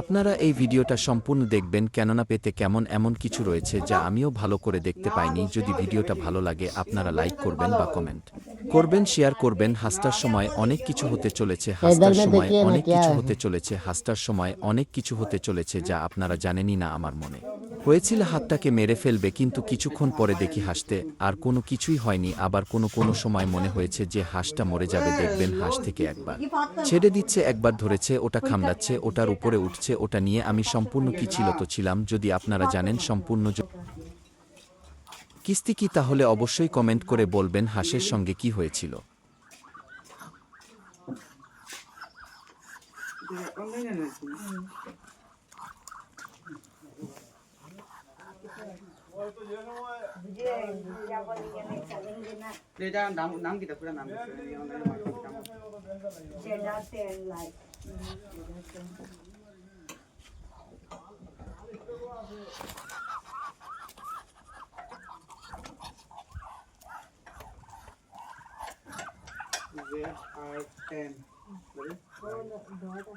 আপনারা এই ভিডিওটা সম্পূর্ণ দেখবেন কেননা পেতে কেমন এমন কিছু রয়েছে যা আমিও ভালো করে দেখতে পাইনি। যদি ভিডিওটা ভালো লাগে, আপনারা লাইক করবেন বা কমেন্ট। করবেন শেয়ার করবেন হাসটার সময় অনেক কিছু হতে চলেছে হাসটার সময় অনেক কিছু হতে চলেছে হাসটার সময় অনেক কিছু হতে চলেছে যা আপনারা জানেনই না আমার মনে। হয়েছিল হাতটাকে মেরে ফেলবে কিন্তু কিছুক্ষণ পরে দেখি হাসতে আর কোনো কিছুই হয়নি আবার কোনো কোনো সময় মনে হয়েছে যে হাঁসটা মরে যাবে দেখবেন হাঁস থেকে একবার। ছেড়ে দিচ্ছে একবার ধরেছে ওটা খামড়াচ্ছে ওটার উপরে উঠছে ওটা নিয়ে আমি সম্পূর্ণ কি ছিল তো ছিলাম যদি আপনারা জানেন সম্পূর্ণ কিস্তি কি তাহলে অবশ্যই কমেন্ট করে বলবেন হাঁসের সঙ্গে কি হয়েছিল। অনলাইনে রয়েছে নাম নাম কি পুরো নাম অনলাইনে